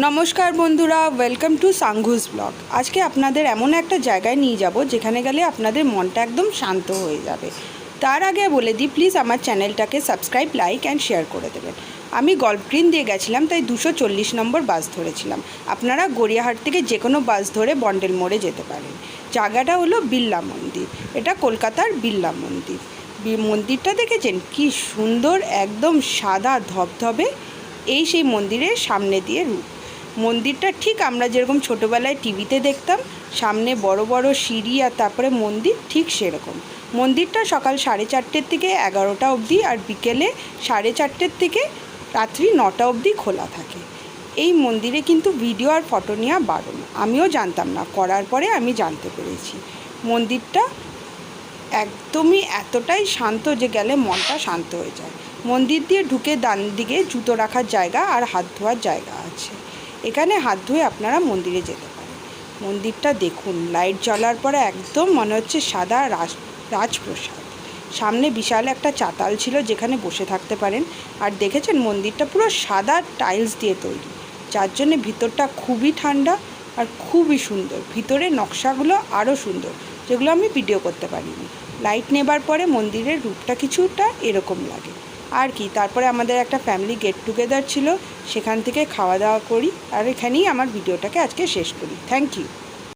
নমস্কার বন্ধুরা welcome to সাংঘুস blog আজকে আপনাদের এমন একটা জায়গায় নিয়ে যাব, যেখানে গেলে আপনাদের মনটা একদম শান্ত হয়ে যাবে। তার আগে বলে দিই প্লিজ আমার চ্যানেলটাকে সাবস্ক্রাইব লাইক অ্যান্ড শেয়ার করে দেবেন। আমি গল্ফ গ্রিন দিয়ে গেছিলাম, তাই দুশো চল্লিশ নম্বর বাস ধরেছিলাম। আপনারা গড়িয়াহাট থেকে যে কোনো বাস ধরে বন্ডেল মোড়ে যেতে পারেন। জায়গাটা হলো বিল্লা মন্দির। এটা কলকাতার বিল্লা মন্দির। মন্দিরটা দেখেছেন? কি সুন্দর, একদম সাদা ধবধবে। এই সেই মন্দিরের সামনে দিয়ে রূপ। মন্দিরটা ঠিক আমরা যেরকম ছোটোবেলায় টিভিতে দেখতাম, সামনে বড় বড় সিঁড়ি আর তারপরে মন্দির ঠিক সেরকম। মন্দিরটা সকাল সাড়ে চারটের থেকে এগারোটা অবধি আর বিকেলে সাড়ে চারটের থেকে রাত্রি নটা অবধি খোলা থাকে। এই মন্দিরে কিন্তু ভিডিও আর ফটো নেওয়া বারণ। আমিও জানতাম না, করার পরে আমি জানতে পেরেছি। মন্দিরটা একদমই এতটাই শান্ত যে গেলে মনটা শান্ত হয়ে যায়। মন্দির দিয়ে ঢুকে ডান দিকে জুতো রাখার জায়গা আর হাত ধোয়ার জায়গা আছে। এখানে হাত ধুয়ে আপনারা মন্দিরে যেতে পারেন। মন্দিরটা দেখুন, লাইট জ্বলার পরে একদম মনে হচ্ছে সাদা রাজ, রাজপ্রসাদ। সামনে বিশাল একটা চাতাল ছিল যেখানে বসে থাকতে পারেন। আর দেখেছেন মন্দিরটা পুরো সাদা টাইলস দিয়ে তৈরি। যার জন্যে ভিতরটা খুবই ঠান্ডা আর খুবই সুন্দর। ভিতরে নকশাগুলো আরও সুন্দর, যেগুলো আমি ভিডিও করতে পারিনি। লাইট নেবার পরে মন্দিরের রূপটা কিছুটা এরকম লাগে। আর কি, তারপরে আমাদের একটা ফ্যামিলি গেট টুগেদার ছিল, সেখান থেকে খাওয়া দাওয়া করি, আর এখানেই আমার ভিডিওটাকে আজকে শেষ করি। Thank you